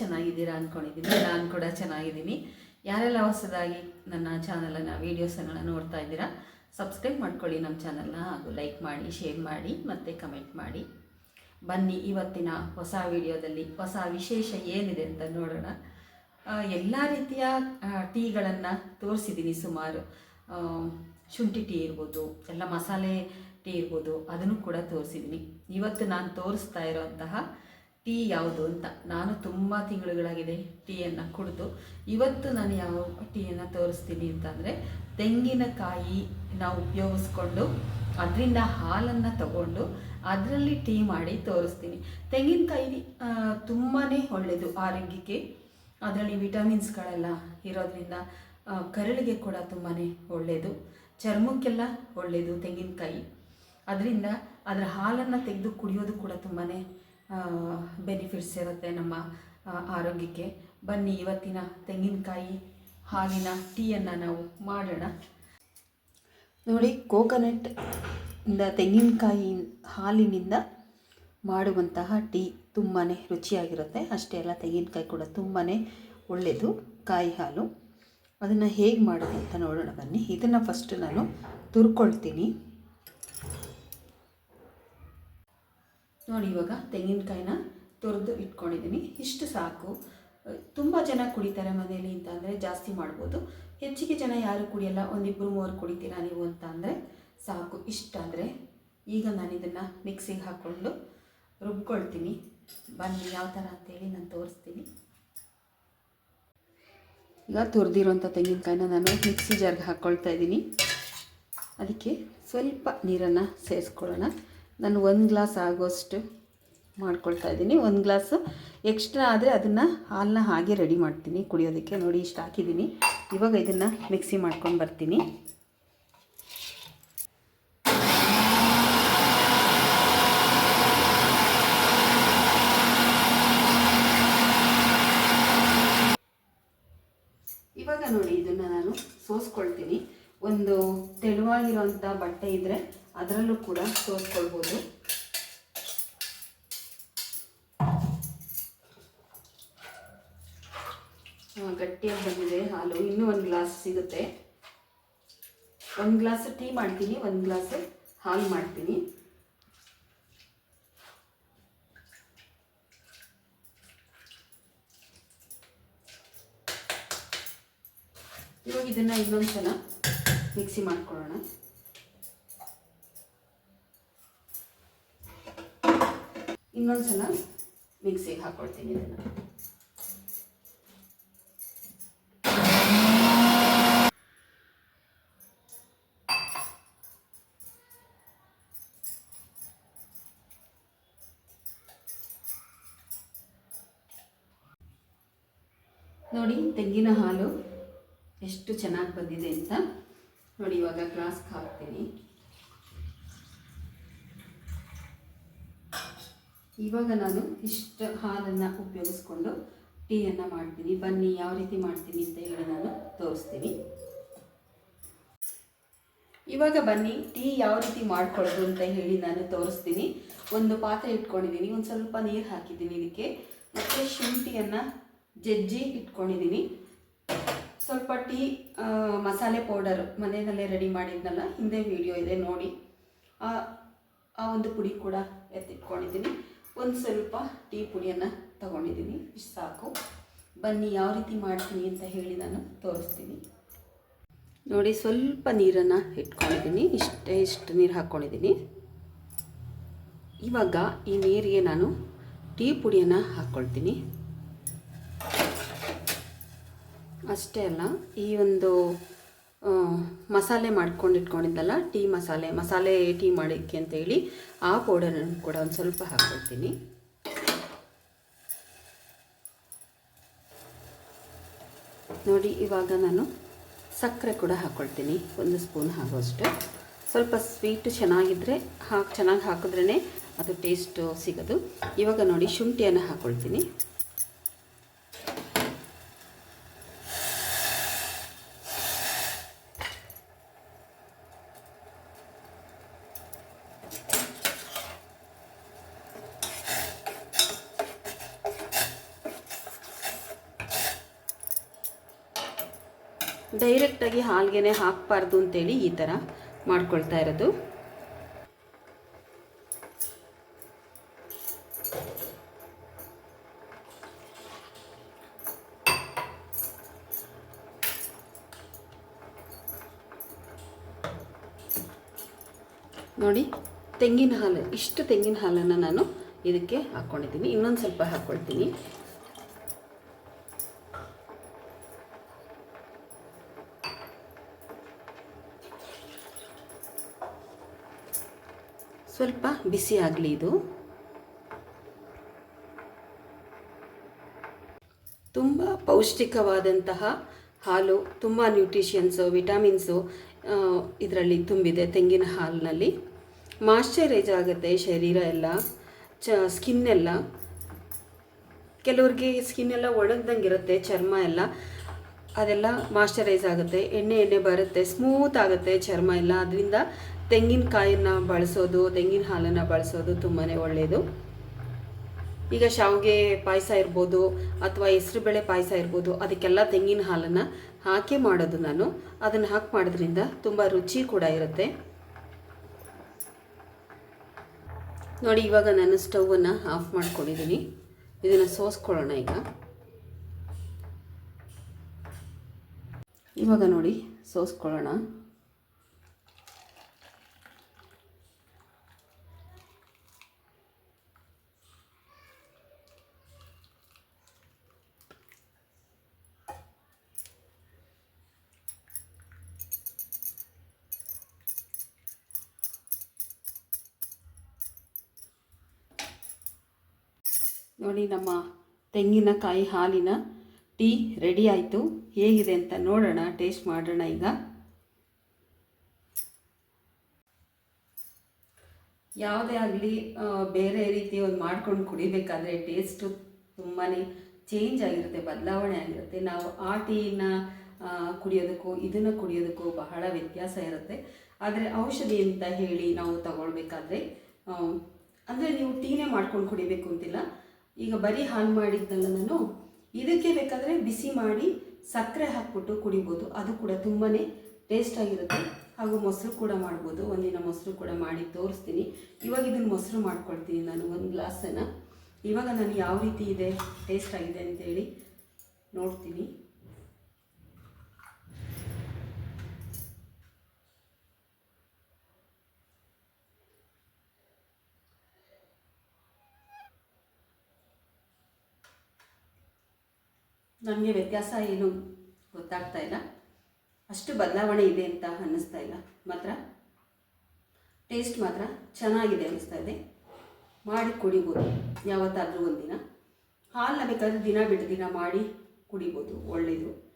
ಚೆನ್ನಾಗಿದ್ದೀರಾ ಅಂದ್ಕೊಂಡಿದ್ದೀನಿ ನಾನು ಕೂಡ ಚೆನ್ನಾಗಿದ್ದೀನಿ. ಯಾರೆಲ್ಲ ಹೊಸದಾಗಿ ನನ್ನ ಚಾನಲನ್ನು ವೀಡಿಯೋಸ್ಗಳನ್ನು ನೋಡ್ತಾ ಇದ್ದೀರಾ, ಸಬ್ಸ್ಕ್ರೈಬ್ ಮಾಡ್ಕೊಳ್ಳಿ ನಮ್ಮ ಚಾನಲ್ನ ಹಾಗೂ ಲೈಕ್ ಮಾಡಿ, ಶೇರ್ ಮಾಡಿ, ಮತ್ತು ಕಮೆಂಟ್ ಮಾಡಿ. ಬನ್ನಿ ಇವತ್ತಿನ ಹೊಸ ವಿಡಿಯೋದಲ್ಲಿ ಹೊಸ ವಿಶೇಷ ಏನಿದೆ ಅಂತ ನೋಡೋಣ. ಎಲ್ಲ ರೀತಿಯ ಟೀಗಳನ್ನು ತೋರಿಸಿದ್ದೀನಿ ಸುಮಾರು. ಶುಂಠಿ ಟೀ ಇರ್ಬೋದು, ಎಲ್ಲ ಮಸಾಲೆ ಟೀ ಇರ್ಬೋದು, ಅದನ್ನು ಕೂಡ ತೋರಿಸಿದ್ದೀನಿ. ಇವತ್ತು ನಾನು ತೋರಿಸ್ತಾ ಇರೋಂತಹ ಟೀ ಯಾವುದು ಅಂತ. ನಾನು ತುಂಬ ತಿಂಗಳುಗಳಾಗಿದೆ ಟೀಯನ್ನು ಕುಡಿದು. ಇವತ್ತು ನಾನು ಯಾವ ಟೀಯನ್ನು ತೋರಿಸ್ತೀನಿ ಅಂತಂದರೆ, ತೆಂಗಿನಕಾಯಿ ನಾವು ಉಪಯೋಗಿಸ್ಕೊಂಡು ಅದರಿಂದ ಹಾಲನ್ನು ತಗೊಂಡು ಅದರಲ್ಲಿ ಟೀ ಮಾಡಿ ತೋರಿಸ್ತೀನಿ. ತೆಂಗಿನಕಾಯಿ ತುಂಬಾ ಒಳ್ಳೆಯದು ಆರೋಗ್ಯಕ್ಕೆ. ಅದರಲ್ಲಿ ವಿಟಮಿನ್ಸ್ಗಳೆಲ್ಲ ಇರೋದ್ರಿಂದ ಕರಳಿಗೆ ಕೂಡ ತುಂಬಾ ಒಳ್ಳೆಯದು ಚರ್ಮಕ್ಕೆಲ್ಲ ಒಳ್ಳೆಯದು ತೆಂಗಿನಕಾಯಿ. ಅದರಿಂದ ಅದರ ಹಾಲನ್ನು ತೆಗೆದು ಕುಡಿಯೋದು ಕೂಡ ತುಂಬಾ ಬೆನಿಫಿಟ್ಸ್ ಇರುತ್ತೆ ನಮ್ಮ ಆರೋಗ್ಯಕ್ಕೆ. ಬನ್ನಿ ಇವತ್ತಿನ ತೆಂಗಿನಕಾಯಿ ಹಾಲಿನ ಟೀಯನ್ನು ನಾವು ಮಾಡೋಣ. ನೋಡಿ ಕೋಕೋನಟ್ ಇಂದ ತೆಂಗಿನಕಾಯಿ ಹಾಲಿನಿಂದ ಮಾಡುವಂತಹ ಟೀ ತುಂಬಾ ರುಚಿಯಾಗಿರುತ್ತೆ. ಅಷ್ಟೇ ಅಲ್ಲ, ತೆಂಗಿನಕಾಯಿ ಕೂಡ ತುಂಬಾ ಒಳ್ಳೆಯದು ಕಾಯಿ ಹಾಲು. ಅದನ್ನು ಹೇಗೆ ಮಾಡೋದು ಅಂತ ನೋಡೋಣ ಬನ್ನಿ. ಇದನ್ನು ಫಸ್ಟ್ ನಾನು ತುರ್ಕೊಳ್ತೀನಿ. ನೋಡಿ ಇವಾಗ ತೆಂಗಿನಕಾಯಿನ ತುರಿದು ಇಟ್ಕೊಂಡಿದ್ದೀನಿ. ಇಷ್ಟು ಸಾಕು. ತುಂಬ ಜನ ಕುಡಿತಾರೆ ಮನೆಯಲ್ಲಿ ಅಂತ ಅಂದರೆ ಜಾಸ್ತಿ ಮಾಡ್ಬೋದು. ಹೆಚ್ಚಿಗೆ ಜನ ಯಾರು ಕುಡಿಯಲ್ಲ ಒಂದಿಬ್ಬರು ಮೂವರು ಕುಡಿತೀರಾ ನೀವು ಅಂತ ಅಂದರೆ ಸಾಕು. ಇಷ್ಟಾದರೆ ಈಗ ನಾನು ಇದನ್ನು ಮಿಕ್ಸಿಗೆ ಹಾಕ್ಕೊಂಡು ರುಬ್ಕೊಳ್ತೀನಿ. ಬನ್ನಿ, ಯಾವ ಥರ ಅಂತೇಳಿ ನಾನು ತೋರಿಸ್ತೀನಿ. ಈಗ ತುರಿದಿರೋಂಥ ತೆಂಗಿನಕಾಯಿನ ನಾನು ಮಿಕ್ಸಿ ಜಾರ್ಗೆ ಹಾಕ್ಕೊಳ್ತಾ ಇದ್ದೀನಿ. ಅದಕ್ಕೆ ಸ್ವಲ್ಪ ನೀರನ್ನು ಸೇರಿಸ್ಕೊಳ್ಳೋಣ. ನಾನು ಒಂದು ಗ್ಲಾಸ್ ಆಗೋಷ್ಟು ಮಾಡ್ಕೊಳ್ತಾ ಇದ್ದೀನಿ. ಒಂದು ಗ್ಲಾಸು ಎಕ್ಸ್ಟ್ರಾ ಆದರೆ ಅದನ್ನು ಹಾಲನ್ನ ಹಾಗೆ ರೆಡಿ ಮಾಡ್ತೀನಿ. ಕುಡಿಯೋದಕ್ಕೆ ನೋಡಿ ಇಷ್ಟು ಹಾಕಿದ್ದೀನಿ. ಇವಾಗ ಇದನ್ನು ಮಿಕ್ಸಿ ಮಾಡ್ಕೊಂಡು ಬರ್ತೀನಿ. ಇವಾಗ ನೋಡಿ ಇದನ್ನು ನಾನು ಸೋಸ್ಕೊಳ್ತೀನಿ. ಒಂದು ತೆಳುವಾಗಿರುವಂಥ ಬಟ್ಟೆ ಇದ್ದರೆ ಅದರಲ್ಲೂ ಕೂಡ ತೋರಿಸ್ಕೊಳ್ಬೋದು. ಗಟ್ಟಿಯಾಗಿ ಬಂದಿದೆ ಹಾಲು. ಇನ್ನೂ ಒಂದು ಗ್ಲಾಸ್ ಸಿಗುತ್ತೆ. ಒಂದು ಗ್ಲಾಸ್ ಟೀ ಮಾಡ್ತೀನಿ, ಒಂದು ಗ್ಲಾಸ್ ಹಾಲು ಮಾಡ್ತೀನಿ. ಇವಾಗ ಇದನ್ನು ಇನ್ನೊಂದು ಸಲ ಮಿಕ್ಸಿ ಮಾಡ್ಕೊಳ್ಳೋಣ. ಇನ್ನೊಂದು ಸಲ ಮಿಕ್ಸಿಗೆ ಹಾಕ್ಕೊಳ್ತೀನಿ ಇದನ್ನು. ನೋಡಿ, ತೆಂಗಿನ ಹಾಲು ಎಷ್ಟು ಚೆನ್ನಾಗಿ ಬಂದಿದೆ ಅಂತ. ನೋಡಿ, ಇವಾಗ ಗ್ಲಾಸ್ಗೆ ಹಾಕ್ತೀನಿ. ಇವಾಗ ನಾನು ಇಷ್ಟು ಹಾಲನ್ನು ಉಪಯೋಗಿಸ್ಕೊಂಡು ಟೀಯನ್ನು ಮಾಡ್ತೀನಿ. ಬನ್ನಿ, ಯಾವ ರೀತಿ ಮಾಡ್ತೀನಿ ಅಂತ ಹೇಳಿ ನಾನು ತೋರಿಸ್ತೀನಿ. ಇವಾಗ ಬನ್ನಿ, ಟೀ ಯಾವ ರೀತಿ ಮಾಡ್ಕೊಳ್ಳೋದು ಅಂತ ಹೇಳಿ ನಾನು ತೋರಿಸ್ತೀನಿ. ಒಂದು ಪಾತ್ರೆ ಇಟ್ಕೊಂಡಿದ್ದೀನಿ. ಒಂದು ಸ್ವಲ್ಪ ನೀರು ಹಾಕಿದ್ದೀನಿ ಇದಕ್ಕೆ. ಮತ್ತು ಶುಂಠಿಯನ್ನು ಜಜ್ಜಿ ಇಟ್ಕೊಂಡಿದ್ದೀನಿ. ಸ್ವಲ್ಪ ಟೀ ಮಸಾಲೆ ಪೌಡರ್ ಮನೆಯಲ್ಲೇ ರೆಡಿ ಮಾಡಿದ್ನಲ್ಲ, ಹಿಂದೆ ವಿಡಿಯೋ ಇದೆ, ನೋಡಿ. ಆ ಆ ಒಂದು ಪುಡಿ ಕೂಡ ಎತ್ತಿಟ್ಕೊಂಡಿದ್ದೀನಿ. ಒಂದು ಸ್ವಲ್ಪ ಟೀ ಪುಡಿಯನ್ನು ತಗೊಂಡಿದ್ದೀನಿ ಇಷ್ಟು ಸಾಕು. ಬನ್ನಿ ಯಾವ ರೀತಿ ಮಾಡ್ತೀನಿ ಅಂತ ಹೇಳಿ ನಾನು ತೋರಿಸ್ತೀನಿ. ನೋಡಿ, ಸ್ವಲ್ಪ ನೀರನ್ನು ಇಟ್ಕೊಂಡಿದ್ದೀನಿ ಇಷ್ಟೇ ಇಷ್ಟು ನೀರು ಹಾಕ್ಕೊಂಡಿದ್ದೀನಿ ಇವಾಗ ಈ ನೀರಿಗೆ ನಾನು ಟೀ ಪುಡಿಯನ್ನು ಹಾಕ್ಕೊಳ್ತೀನಿ ಅಷ್ಟೇ ಅಲ್ಲ, ಈ ಒಂದು ಮಸಾಲೆ ಮಾಡ್ಕೊಂಡು ಇಟ್ಕೊಂಡಿದ್ದಲ್ಲ ಟೀ ಮಸಾಲೆ ಮಸಾಲೆ ಟೀ ಮಾಡೋಕ್ಕೆ ಅಂತೇಳಿ ಆ ಪೌಡರನ್ನು ಕೂಡ ಒಂದು ಸ್ವಲ್ಪ ಹಾಕ್ಕೊಳ್ತೀನಿ ನೋಡಿ, ಇವಾಗ ನಾನು ಸಕ್ಕರೆ ಕೂಡ ಹಾಕ್ಕೊಳ್ತೀನಿ ಒಂದು ಸ್ಪೂನ್ ಹಾಕೋಷ್ಟು. ಸ್ವಲ್ಪ ಸ್ವೀಟು ಚೆನ್ನಾಗಿದ್ದರೆ ಹಾಕಿ, ಚೆನ್ನಾಗಿ ಹಾಕಿದ್ರೇ ಅದು ಟೇಸ್ಟು ಸಿಗೋದು. ಇವಾಗ ನೋಡಿ, ಶುಂಠಿಯನ್ನು ಹಾಕ್ಕೊಳ್ತೀನಿ ಡೈರೆಕ್ಟಾಗಿ ಹಾಲ್ಗೆನೆ ಹಾಕಬಾರ್ದು ಅಂತೇಳಿ ಈ ಥರ ಮಾಡ್ಕೊಳ್ತಾ ಇರೋದು. ನೋಡಿ, ತೆಂಗಿನ ಹಾಲು, ಇಷ್ಟು ತೆಂಗಿನ ಹಾಲನ್ನು ನಾನು ಇದಕ್ಕೆ ಹಾಕ್ಕೊಂಡಿದ್ದೀನಿ. ಇನ್ನೊಂದು ಸ್ವಲ್ಪ ಹಾಕ್ಕೊಳ್ತೀನಿ ಸ್ವಲ್ಪ ಬಿಸಿ ಆಗಲಿ ಇದು. ತುಂಬ ಪೌಷ್ಟಿಕವಾದಂತಹ ಹಾಲು, ತುಂಬ ನ್ಯೂಟ್ರಿಷನ್ಸು ವಿಟಮಿನ್ಸು ಇದರಲ್ಲಿ ತುಂಬಿದೆ ತೆಂಗಿನ ಹಾಲಿನಲ್ಲಿ. ಮಾಶ್ಚರೈಸ್ ಆಗುತ್ತೆ ಶರೀರ ಎಲ್ಲ, ಚ ಸ್ಕಿನ್ ಎಲ್ಲ. ಕೆಲವ್ರಿಗೆ ಸ್ಕಿನ್ ಎಲ್ಲ ಒಣಗ್ದಂಗೆ ಇರುತ್ತೆ, ಚರ್ಮ ಎಲ್ಲ. ಅದೆಲ್ಲ ಮಾಶ್ಚರೈಸ್ ಆಗುತ್ತೆ, ಎಣ್ಣೆ ಎಣ್ಣೆ ಬರುತ್ತೆ ಸ್ಮೂತ್ ಆಗುತ್ತೆ ಚರ್ಮ ಎಲ್ಲ. ಅದರಿಂದ ತೆಂಗಿನಕಾಯನ್ನು ಬಳಸೋದು, ತೆಂಗಿನ ಹಾಲನ್ನು ಬಳಸೋದು ತುಂಬಾ ಒಳ್ಳೆಯದು ಈಗ ಶಾವಿಗೆ ಪಾಯಸ ಇರ್ಬೋದು ಅಥವಾ ಹೆಸರುಬೇಳೆ ಪಾಯಸ ಇರ್ಬೋದು, ಅದಕ್ಕೆಲ್ಲ ತೆಂಗಿನ ಹಾಲನ್ನು ಹಾಕಿ ಮಾಡೋದು ನಾನು. ಅದನ್ನು ಹಾಕಿ ಮಾಡೋದ್ರಿಂದ ತುಂಬ ರುಚಿ ಕೂಡ ಇರುತ್ತೆ. ನೋಡಿ, ಇವಾಗ ನಾನು ಸ್ಟವನ್ನು ಆಫ್ ಮಾಡ್ಕೊಂಡಿದ್ದೀನಿ ಇದನ್ನು ಸೋಸ್ಕೊಳ್ಳೋಣ ಈಗ. ಇವಾಗ ನೋಡಿ, ಸೋಸ್ಕೊಳ್ಳೋಣ. ನೋಡಿ ನಮ್ಮ ತೆಂಗಿನಕಾಯಿ ಹಾಲಿನ ಟೀ ರೆಡಿ ಆಯಿತು. ಹೇಗಿದೆ ಅಂತ ನೋಡೋಣ, ಟೇಸ್ಟ್ ಮಾಡೋಣ ಈಗ. ಯಾವುದೇ ಆಗಲಿ ಬೇರೆ ರೀತಿ ಒಂದು ಮಾಡ್ಕೊಂಡು ಕುಡಿಬೇಕಾದ್ರೆ ಟೇಸ್ಟು ತುಂಬಾ ಚೇಂಜ್ ಆಗಿರುತ್ತೆ, ಬದಲಾವಣೆ ಆಗಿರುತ್ತೆ. ನಾವು ಆ ಟೀನ ಕುಡಿಯೋದಕ್ಕೂ, ಇದನ್ನು ಕುಡಿಯೋದಕ್ಕೂ ಬಹಳ ವ್ಯತ್ಯಾಸ ಇರುತ್ತೆ. ಆದರೆ ಔಷಧಿ ಅಂತ ಹೇಳಿ ನಾವು ತಗೊಳ್ಬೇಕಾದ್ರೆ ಅಂದರೆ ನೀವು ಟೀನೇ ಮಾಡ್ಕೊಂಡು ಕುಡಿಬೇಕು ಅಂತಿಲ್ಲ. ಈಗ ಬರೀ ಹಾಲು ಮಾಡಿದ್ದಲ್ಲ ನಾನು. ಇದಕ್ಕೆ ಬೇಕಾದರೆ ಬಿಸಿ ಮಾಡಿ ಸಕ್ಕರೆ ಹಾಕ್ಬಿಟ್ಟು ಕುಡಿಬೋದು. ಅದು ಕೂಡ ತುಂಬಾ ಟೇಸ್ಟ್ ಆಗಿರುತ್ತೆ. ಹಾಗೂ ಮೊಸರು ಕೂಡ ಮಾಡ್ಬೋದು. ಒಂದಿನ ಮೊಸರು ಕೂಡ ಮಾಡಿ ತೋರಿಸ್ತೀನಿ. ಇವಾಗ ಇದನ್ನು ಮೊಸರು ಮಾಡ್ಕೊಳ್ತೀನಿ ನಾನು ಒಂದು ಗ್ಲಾಸನ್ನು. ಇವಾಗ ನಾನು ಯಾವ ರೀತಿ ಇದೆ ಟೇಸ್ಟ್ ಆಗಿದೆ ಅಂತೇಳಿ ನೋಡ್ತೀನಿ. ನನಗೆ ವ್ಯತ್ಯಾಸ ಏನು ಗೊತ್ತಾಗ್ತಾ ಇಲ್ಲ. ಅಷ್ಟು ಬದಲಾವಣೆ ಇದೆ ಅಂತ ಅನ್ನಿಸ್ತಾ ಇಲ್ಲ. ಮಾತ್ರ ಟೇಸ್ಟ್ ಮಾತ್ರ ಚೆನ್ನಾಗಿದೆ ಅನ್ನಿಸ್ತಾ ಇದೆ. ಮಾಡಿ ಕುಡಿಬೋದು. ಯಾವತ್ತಾದರೂ ಒಂದಿನ. ಹಾಲನ್ನ ಬೇಕಾದರೆ ದಿನ ಬಿಟ್ಟು ದಿನ ಮಾಡಿ ಕುಡಿಬೋದು. ಒಳ್ಳೆಯದು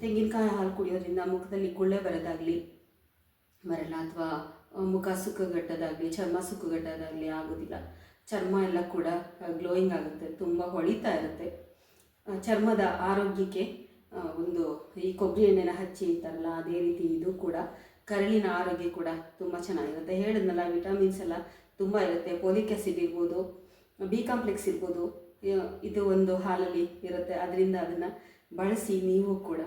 ತೆಂಗಿನಕಾಯಿ ಹಾಲು ಕುಡಿಯೋದ್ರಿಂದ ಮುಖದಲ್ಲಿ ಗುಳ್ಳೆ ಬರೋದಾಗಲಿ ಬರಲ್ಲ ಅಥವಾ ಮುಖ ಸುಕ್ಕುಗಟ್ಟೋದಾಗಲಿ ಚರ್ಮ ಸುಕ್ಕುಗಟ್ಟೋದಾಗಲಿ ಆಗೋದಿಲ್ಲ. ಚರ್ಮ ಎಲ್ಲ ಕೂಡ ಗ್ಲೋಯಿಂಗ್ ಆಗುತ್ತೆ. ತುಂಬ ಹೊಳಿತಾ ಇರುತ್ತೆ. ಚರ್ಮದ ಆರೋಗ್ಯಕ್ಕೆ ಒಂದು ಈ ಕೊಬ್ಬರಿ ಎಣ್ಣೆನ ಹಚ್ಚಿ ಅಂತಾರಲ್ಲ, ಅದೇ ರೀತಿ ಇದು ಕೂಡ ಕರಳಿನ ಆರೋಗ್ಯ ಕೂಡ ತುಂಬ ಚೆನ್ನಾಗಿರುತ್ತೆ. ಹೇಳಿದ್ನಲ್ಲ, ವಿಟಮಿನ್ಸ್ ಎಲ್ಲ ತುಂಬ ಇರುತ್ತೆ. ಪೋಲಿಕ್ ಆ್ಯಸಿಡ್ ಇರ್ಬೋದು, ಬಿ ಕಾಂಪ್ಲೆಕ್ಸ್ ಇರ್ಬೋದು ಇದು ಒಂದು ಹಾಲಲ್ಲಿ ಇರುತ್ತೆ. ಅದರಿಂದ ಅದನ್ನು ಬಳಸಿ ನೀವು ಕೂಡ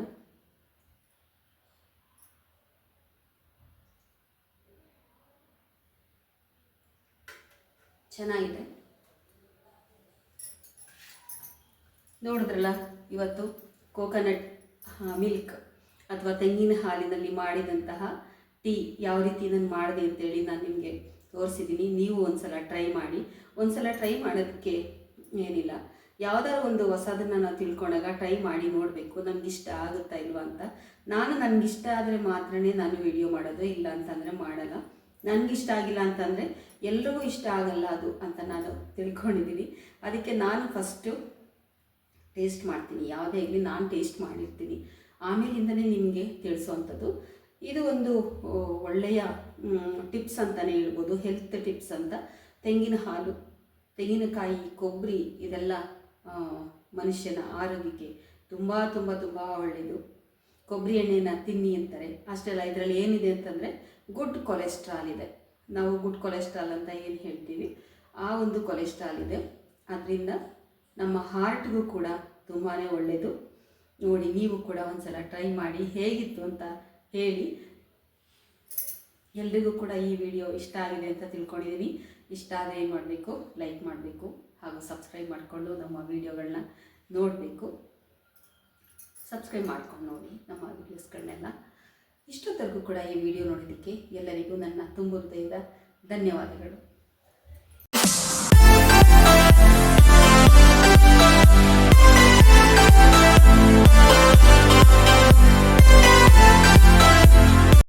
ಚೆನ್ನಾಗಿದೆ. ನೋಡಿದ್ರಲ್ಲ, ಇವತ್ತು ಕೋಕೋನಟ್ ಮಿಲ್ಕ್ ಅಥವಾ ತೆಂಗಿನ ಹಾಲಿನಲ್ಲಿ ಮಾಡಿದಂತಹ ಟೀ ಯಾವ ರೀತಿ ನಾನು ಮಾಡಿದೆ ಅಂತೇಳಿ ನಾನು ನಿಮಗೆ ತೋರಿಸಿದ್ದೀನಿ ನೀವು ಒಂದ್ಸಲ ಟ್ರೈ ಮಾಡಿ. ಒಂದ್ಸಲ ಟ್ರೈ ಮಾಡೋದಕ್ಕೆ ಏನಿಲ್ಲ. ಯಾವುದಾದ್ರು ಒಂದು ಹೊಸದನ್ನು ನಾವು ತಿಳ್ಕೊಂಡಾಗ ಟ್ರೈ ಮಾಡಿ ನೋಡಬೇಕು. ನಮ್ಗೆ ಇಷ್ಟ ಆಗುತ್ತಾ ಇಲ್ವಾ ಅಂತ. ನಾನು ನನಗಿಷ್ಟ ಆದರೆ ಮಾತ್ರನೇ ನಾನು ವಿಡಿಯೋ ಮಾಡೋದು, ಇಲ್ಲ ಅಂತಂದರೆ ಮಾಡಲ್ಲ. ನನಗಿಷ್ಟ ಆಗಿಲ್ಲ ಅಂತಂದರೆ ಎಲ್ಲರಿಗೂ ಇಷ್ಟ ಆಗಲ್ಲ ಅದು ಅಂತ ನಾನು ತಿಳ್ಕೊಂಡಿದ್ದೀನಿ ಅದಕ್ಕೆ ನಾನು ಫಸ್ಟು ಟೇಸ್ಟ್ ಮಾಡ್ತೀನಿ. ಯಾವುದೇ ಆಗಲಿ ನಾನು ಟೇಸ್ಟ್ ಮಾಡಿರ್ತೀನಿ. ಆಮೇಲಿಂದನೇ ನಿಮಗೆ ತಿಳಿಸೋವಂಥದ್ದು ಇದು ಒಂದು ಒಳ್ಳೆಯ ಟಿಪ್ಸ್ ಅಂತಲೇ ಹೇಳ್ಬೋದು. ಹೆಲ್ತ್ ಟಿಪ್ಸ್ ಅಂತ. ತೆಂಗಿನ ಹಾಲು, ತೆಂಗಿನಕಾಯಿ, ಕೊಬ್ಬರಿ ಇದೆಲ್ಲ ಮನುಷ್ಯನ ಆರೋಗ್ಯಕ್ಕೆ ತುಂಬ ತುಂಬ ತುಂಬ ಒಳ್ಳೆಯದು. ಕೊಬ್ಬರಿ ಎಣ್ಣೆನ ತಿನ್ನಿ ಅಂತಾರೆ. ಅಷ್ಟೆಲ್ಲ ಇದರಲ್ಲಿ ಏನಿದೆ ಅಂತಂದರೆ ಗುಡ್ ಕೊಲೆಸ್ಟ್ರಾಲ್ ಇದೆ. ನಾವು ಗುಡ್ ಕೊಲೆಸ್ಟ್ರಾಲ್ ಅಂತ ಏನು ಹೇಳ್ತೀವಿ? ಆ ಒಂದು ಕೊಲೆಸ್ಟ್ರಾಲ್ ಇದೆ. ಅದರಿಂದ ನಮ್ಮ ಹಾರ್ಟ್ಗೂ ಕೂಡ ತುಂಬಾ ಒಳ್ಳೆಯದು ನೋಡಿ, ನೀವು ಕೂಡ ಒಂದ್ಸಲ ಟ್ರೈ ಮಾಡಿ ಹೇಗಿತ್ತು ಅಂತ ಹೇಳಿ. ಎಲ್ರಿಗೂ ಕೂಡ ಈ ವಿಡಿಯೋ ಇಷ್ಟ ಆಗಿದೆ ಅಂತ ತಿಳ್ಕೊಂಡಿದ್ದೀನಿ ಇಷ್ಟ ಆದರೆ ಏನು ಮಾಡಬೇಕು? ಲೈಕ್ ಮಾಡಬೇಕು ಹಾಗೂ ಸಬ್ಸ್ಕ್ರೈಬ್ ಮಾಡಿಕೊಂಡು ನಮ್ಮ ವಿಡಿಯೋಗಳನ್ನ ನೋಡಬೇಕು. ಸಬ್ಸ್ಕ್ರೈಬ್ ಮಾಡ್ಕೊಂಡು ನೋಡಿ ನಮ್ಮ ವೀಡಿಯೋಸ್ಗಳನ್ನೆಲ್ಲ ಇಷ್ಟೊತ್ತರೆಗೂ ಕೂಡ ಈ ವಿಡಿಯೋ ನೋಡೋದಕ್ಕೆ ಎಲ್ಲರಿಗೂ ನನ್ನ ತುಂಬ ಧನ್ಯವಾದಗಳು.